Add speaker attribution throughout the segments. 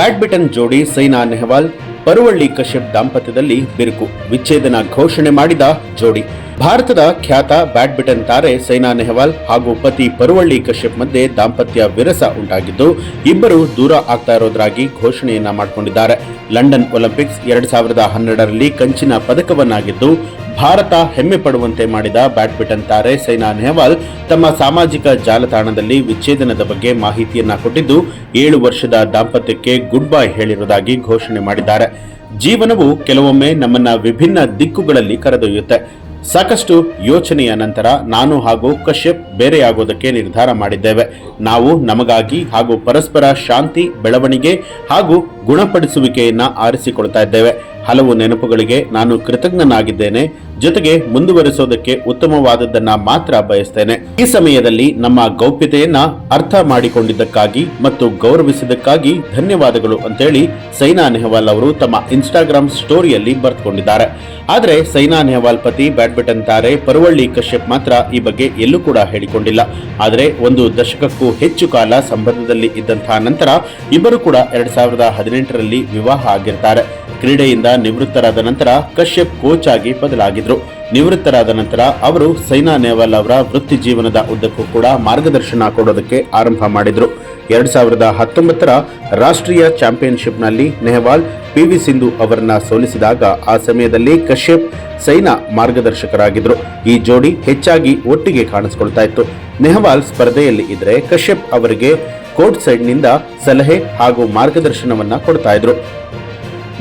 Speaker 1: Badminton ಜೋಡಿ ಸೈನಾ ನೆಹವಾಲ್, ಪರುವಳ್ಳಿ ಕಶ್ಯಪ್ ದಾಂಪತ್ಯದಲ್ಲಿ ಬಿರುಕು, ವಿಚ್ಛೇದನ ಘೋಷಣೆ ಮಾಡಿದ ಜೋಡಿ. ಭಾರತದ ಖ್ಯಾತ ಬ್ಯಾಡ್ಮಿಂಟನ್ ತಾರೆ ಸೈನಾ ನೆಹವಾಲ್ ಹಾಗೂ ಪತಿ ಪರುವಳ್ಳಿ ಕಶ್ಯಪ್ ಮಧ್ಯೆ ದಾಂಪತ್ಯ ವಿರಸ ಉಂಟಾಗಿದ್ದು, ಇಬ್ಬರು ದೂರ ಆಗ್ತಾ ಇರೋದ್ರಾಗಿ ಘೋಷಣೆಯನ್ನ ಮಾಡಿಕೊಂಡಿದ್ದಾರೆ. ಲಂಡನ್ ಒಲಿಂಪಿಕ್ಸ್ ಎರಡ್ ಸಾವಿರದ ಹನ್ನೆರಡರಲ್ಲಿ ಕಂಚಿನ ಪದಕವನ್ನಾಗಿದ್ದು ಭಾರತ ಹೆಮ್ಮೆ ಪಡುವಂತೆ ಮಾಡಿದ ಬ್ಯಾಡ್ಮಿಂಟನ್ ತಾರೆ ಸೈನಾ ನೆಹವಾಲ್ ತಮ್ಮ ಸಾಮಾಜಿಕ ಜಾಲತಾಣದಲ್ಲಿ ವಿಚ್ಛೇದನದ ಬಗ್ಗೆ ಮಾಹಿತಿಯನ್ನ ಕೊಟ್ಟಿದ್ದು, ಏಳು ವರ್ಷದ ದಾಂಪತ್ಯಕ್ಕೆ ಗುಡ್ ಬೈ ಹೇಳಿರುವುದಾಗಿ ಘೋಷಣೆ ಮಾಡಿದ್ದಾರೆ. ಜೀವನವು ಕೆಲವೊಮ್ಮೆ ನಮ್ಮನ್ನ ವಿಭಿನ್ನ ದಿಕ್ಕುಗಳಲ್ಲಿ ಕರೆದೊಯ್ಯುತ್ತೆ. ಸಾಕಷ್ಟು ಯೋಚನೆಯ ನಂತರ ನಾನು ಹಾಗೂ ಕಶ್ಯಪ್ ಬೇರೆಯಾಗೋದಕ್ಕೆ ನಿರ್ಧಾರ ಮಾಡಿದ್ದೇವೆ. ನಾವು ನಮಗಾಗಿ ಹಾಗೂ ಪರಸ್ಪರ ಶಾಂತಿ, ಬೆಳವಣಿಗೆ ಹಾಗೂ ಗುಣಪಡಿಸುವಿಕೆಯನ್ನ ಆರಿಸಿಕೊಳ್ತಾ ಇದ್ದೇವೆ. ಹಲವು ನೆನಪುಗಳಿಗೆ ನಾನು ಕೃತಜ್ಞನಾಗಿದ್ದೇನೆ. ಜೊತೆಗೆ ಮುಂದುವರಿಸೋದಕ್ಕೆ ಉತ್ತಮವಾದದ್ದನ್ನ ಮಾತ್ರ ಬಯಸ್ತೇನೆ. ಈ ಸಮಯದಲ್ಲಿ ನಮ್ಮ ಗೌಪ್ಯತೆಯನ್ನ ಅರ್ಥ ಮಾಡಿಕೊಂಡಿದ್ದಕ್ಕಾಗಿ ಮತ್ತು ಗೌರವಿಸಿದ್ದಕ್ಕಾಗಿ ಧನ್ಯವಾದಗಳು ಅಂತೇಳಿ ಸೈನಾ ನೆಹವಾಲ್ ಅವರು ತಮ್ಮ ಇನ್ಸ್ಟಾಗ್ರಾಮ್ ಸ್ಟೋರಿಯಲ್ಲಿ ಬರೆದುಕೊಂಡಿದ್ದಾರೆ ಆದರೆ ಸೈನಾ ನೆಹವಾಲ್ ಪತಿ ಬ್ಯಾಡ್ಮಿಂಟನ್ ತಾರೆ ಪರುವಳ್ಳಿ ಕಶ್ಯಪ್ ಮಾತ್ರ ಈ ಬಗ್ಗೆ ಎಲ್ಲೂ ಕೂಡ ಹೇಳಿಕೊಂಡಿಲ್ಲ. ಆದರೆ ಒಂದು ದಶಕಕ್ಕೂ ಹೆಚ್ಚು ಕಾಲ ಸಂಬಂಧದಲ್ಲಿ ಇದ್ದಂತಹ ನಂತರ ಇಬ್ಬರು ಕೂಡ ಎರಡ್ ಸಾವಿರದ ಹದಿನೆಂಟರಲ್ಲಿ ವಿವಾಹ ಆಗಿರ್ತಾರೆ. ಕ್ರೀಡೆಯಿಂದ ನಿವೃತ್ತರಾದ ನಂತರ ಕಶ್ಯಪ್ ಕೋಚ್ ಆಗಿ ಬದಲಾಗಿದ್ರು. ನಿವೃತ್ತರಾದ ನಂತರ ಅವರು ಸೈನಾ ನೆಹವಾಲ್ ಅವರ ವೃತ್ತಿ ಜೀವನದ ಉದ್ದಕ್ಕೂ ಕೂಡ ಮಾರ್ಗದರ್ಶನ ಕೊಡೋದಕ್ಕೆ ಆರಂಭ ಮಾಡಿದ್ರು. ಎರಡ್ ಸಾವಿರದ ಹತ್ತೊಂಬತ್ತರ ರಾಷ್ಟ್ರೀಯ ಚಾಂಪಿಯನ್ಶಿಪ್ನಲ್ಲಿ ನೆಹವಾಲ್ ಪಿ ವಿ ಸಿಂಧು ಅವರನ್ನ ಸೋಲಿಸಿದಾಗ ಆ ಸಮಯದಲ್ಲಿ ಕಶ್ಯಪ್ ಸೈನಾ ಮಾರ್ಗದರ್ಶಕರಾಗಿದ್ರು. ಈ ಜೋಡಿ ಹೆಚ್ಚಾಗಿ ಒಟ್ಟಿಗೆ ಕಾಣಿಸಿಕೊಳ್ತಾ ಇತ್ತು. ನೆಹವಾಲ್ ಸ್ಪರ್ಧೆಯಲ್ಲಿ ಇದ್ರೆ ಕಶ್ಯಪ್ ಅವರಿಗೆ ಕೋರ್ಟ್ ಸೈಡ್ನಿಂದ ಸಲಹೆ ಹಾಗೂ ಮಾರ್ಗದರ್ಶನವನ್ನ ಕೊಡ್ತಾ ಇದ್ರು.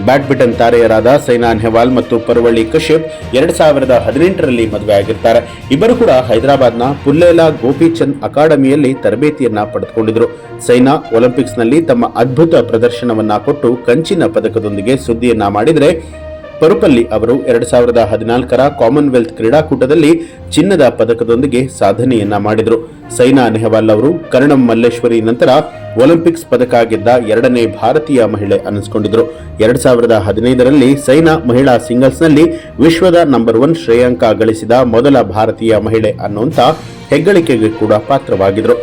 Speaker 1: ಬ್ಯಾಡ್ಮಿಂಟನ್ ತಾರೆಯರಾದ ಸೈನಾ ನೆಹ್ವಾಲ್ ಮತ್ತು ಪರವಳ್ಳಿ ಕಶ್ಯಪ್ ಎರಡ್ ಸಾವಿರದ ಹದಿನೆಂಟರಲ್ಲಿ ಮದುವೆಯಾಗಿರ್ತಾರೆ. ಇಬ್ಬರು ಕೂಡ ಹೈದರಾಬಾದ್ನ ಪುಲ್ಲೇಲಾ ಗೋಪಿಚಂದ್ ಅಕಾಡೆಮಿಯಲ್ಲಿ ತರಬೇತಿಯನ್ನ ಪಡೆದುಕೊಂಡಿದ್ರು. ಸೈನಾ ಒಲಿಂಪಿಕ್ಸ್ನಲ್ಲಿ ತಮ್ಮ ಅದ್ಭುತ ಪ್ರದರ್ಶನವನ್ನ ಕೊಟ್ಟು ಕಂಚಿನ ಪದಕದೊಂದಿಗೆ ಸುದ್ದಿಯನ್ನ ಮಾಡಿದ್ರೆ ಪರುಪಲ್ಲಿ ಅವರು ಎರಡು ಸಾವಿರದ ಹದಿನಾಲ್ಕರ ಕಾಮನ್ವೆಲ್ತ್ ಕ್ರೀಡಾಕೂಟದಲ್ಲಿ ಚಿನ್ನದ ಪದಕದೊಂದಿಗೆ ಸಾಧನೆಯನ್ನ ಮಾಡಿದರು. ಸೈನಾ ನೆಹವಾಲ್ ಅವರು ಕರ್ಣಂ ಮಲ್ಲೇಶ್ವರಿ ನಂತರ ಒಲಿಂಪಿಕ್ಸ್ ಪದಕ ಗೆದ್ದ ಎರಡನೇ ಭಾರತೀಯ ಮಹಿಳೆ ಅನಿಸಿಕೊಂಡಿದ್ರು. ಎರಡ್ ಸಾವಿರದ ಹದಿನೈದರಲ್ಲಿ ಸೈನಾ ಮಹಿಳಾ ಸಿಂಗಲ್ಸ್ನಲ್ಲಿ ವಿಶ್ವದ ನಂಬರ್ ಒನ್ ಶ್ರೇಯಾಂಕ ಗಳಿಸಿದ ಮೊದಲ ಭಾರತೀಯ ಮಹಿಳೆ ಅನ್ನುವಂತ ಹೆಗ್ಗಳಿಕೆಗೆ ಕೂಡ ಪಾತ್ರವಾಗಿದ್ರು.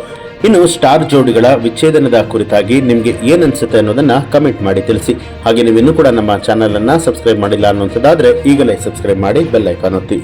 Speaker 1: ಇನ್ನು ಸ್ಟಾರ್ ಜೋಡಿಗಳ ವಿಚ್ಛೇದನದ ಕುರಿತಾಗಿ ನಿಮಗೆ ಏನ್ ಅನ್ಸುತ್ತೆ ಅನ್ನೋದನ್ನ ಕಮೆಂಟ್ ಮಾಡಿ ತಿಳಿಸಿ. ಹಾಗೆ ನೀವು ಇನ್ನೂ ಕೂಡ ನಮ್ಮ ಚಾನೆಲ್ ಅನ್ನ ಸಬ್ಸ್ಕ್ರೈಬ್ ಮಾಡಿಲ್ಲ ಅನ್ನೋದಾದ್ರೆ ಈಗಲೇ ಸಬ್ಸ್ಕ್ರೈಬ್ ಮಾಡಿ ಬೆಲ್ ಐಕಾನ್ ಒತ್ತಿ.